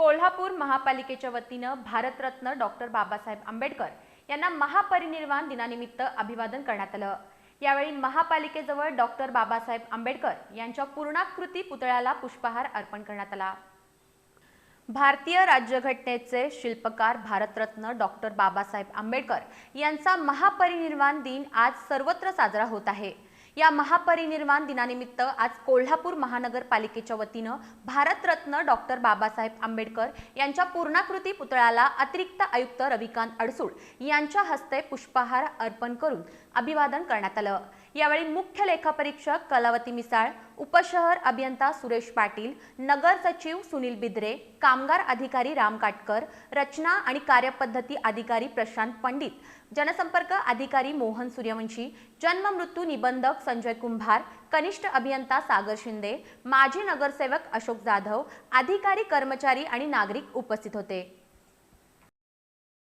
कोल्हापूर महापालिकेच्या वतीनं भारतरत्न डॉक्टर बाबासाहेब आंबेडकर यांना महापरिनिर्वाण दिनानिमित्त अभिवादन करण्यात आलं. यावेळी महापालिकेजवळ डॉक्टर बाबासाहेब आंबेडकर यांच्या पूर्णाकृती पुतळ्याला पुष्पहार अर्पण करण्यात आला. भारतीय राज्यघटनेचे शिल्पकार भारतरत्न डॉक्टर बाबासाहेब आंबेडकर यांचा महापरिनिर्वाण दिन आज सर्वत्र साजरा होत आहे. या महापरिनिर्वाण दिनानिमित्त आज कोल्हापूर महानगरपालिकेच्या वतीनं भारतरत्न डॉक्टर बाबासाहेब आंबेडकर यांच्या पूर्णाकृती पुतळ्याला अतिरिक्त आयुक्त रविकांत अडसूळ यांच्या हस्ते पुष्पहार अर्पण करून अभिवादन करण्यात आलं. यावेळी मुख्य लेखापरीक्षक कलावती मिसाळ उपशहर अभियंता सुरेश पाटील नगर सचिव सुनील बिद्रे कामगार अधिकारी राम काटकर रचना आणि कार्यपद्धती अधिकारी प्रशांत पंडित जनसंपर्क अधिकारी मोहन सूर्यवंशी जन्म मृत्यू निबंधक संजय कुंभार कनिष्ठ अभियंता सागर शिंदे माजी नगरसेवक अशोक जाधव अधिकारी कर्मचारी आणि नागरिक उपस्थित होते.